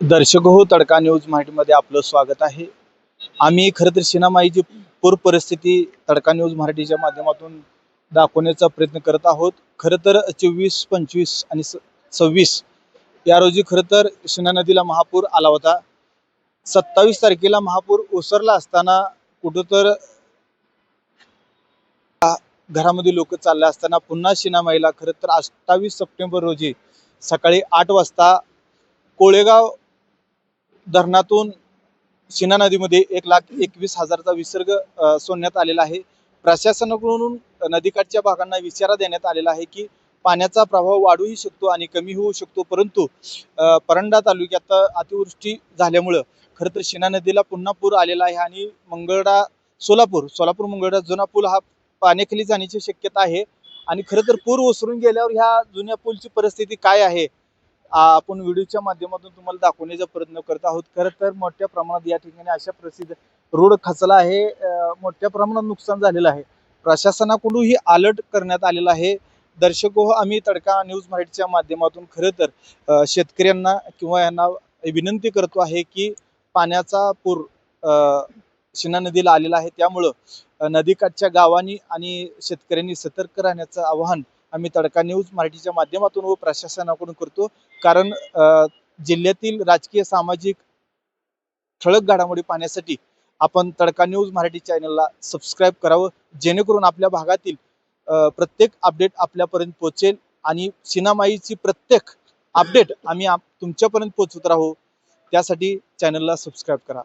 दर्शक हो तडका न्यूज मराठीमध्ये आपलं स्वागत आहे. आम्ही खरं तर सिनामाईची पूर परिस्थिती तडका न्यूज मराठीच्या माध्यमातून दाखवण्याचा प्रयत्न करत आहोत. खरं तर चोवीस पंचवीस आणि स सव्वीस या रोजी खरं तर सिना नदीला महापूर आला होता. सत्तावीस तारखेला महापूर ओसरला असताना कुठं तर घरामध्ये लोक चालले असताना पुन्हा सिनामाईला खरं तर अठ्ठावीस सप्टेंबर रोजी सकाळी आठ वाजता कोळेगाव धरणातून शिना नदीमध्ये एक लाख एकवीस हजारचा विसर्ग सोडण्यात आलेला आहे. प्रशासनाकडून नदीकाठच्या भागांना विचारा देण्यात आलेला आहे की पाण्याचा प्रभाव वाढूही शकतो आणि कमी होऊ शकतो. परंतु परंडा तालुक्यात अतिवृष्टी झाल्यामुळं खरं तर शिना नदीला पुन्हा पूर आलेला आहे आणि मंगळडा सोलापूर सोलापूर मंगळडा जुना पूल हा पाण्याखाली जाण्याची शक्यता आहे. आणि खरं तर पूर ओसरून गेल्यावर ह्या जुन्या पूलची परिस्थिती काय आहे? आपण व्हिडिओच्या माध्यमातून तुम्हाला दाखवण्याचा प्रयत्न करत आहोत. खरं तर मोठ्या प्रमाणात या ठिकाणी अशा प्रसिद्ध रोड खचला आहे. मोठ्या प्रमाणात नुकसान झालेलं आहे. प्रशासनाकडूनही अलर्ट करण्यात आलेला आहे. दर्शक हो आम्ही तडका न्यूज मराठीच्या माध्यमातून खरं तर शेतकऱ्यांना किंवा यांना विनंती करतो आहे की पाण्याचा पूर शिना नदीला आलेला आहे. त्यामुळं नदीकाठच्या गावांनी आणि शेतकऱ्यांनी सतर्क राहण्याचं आवाहन आम्ही तडका न्यूज मराठीच्या माध्यमातून व प्रशासनाकडून करतो. कारण जिल्ह्यातील राजकीय सामाजिक ठळक घडामोडी पाहण्यासाठी आपण तडका न्यूज मराठी चॅनलला सबस्क्राईब करावं. जेणेकरून आपल्या भागातील प्रत्येक अपडेट आपल्यापर्यंत पोहोचेल आणि सिनामाईची प्रत्येक अपडेट आम्ही तुमच्यापर्यंत पोहोचवत राहू. त्यासाठी चॅनलला सबस्क्राईब करा.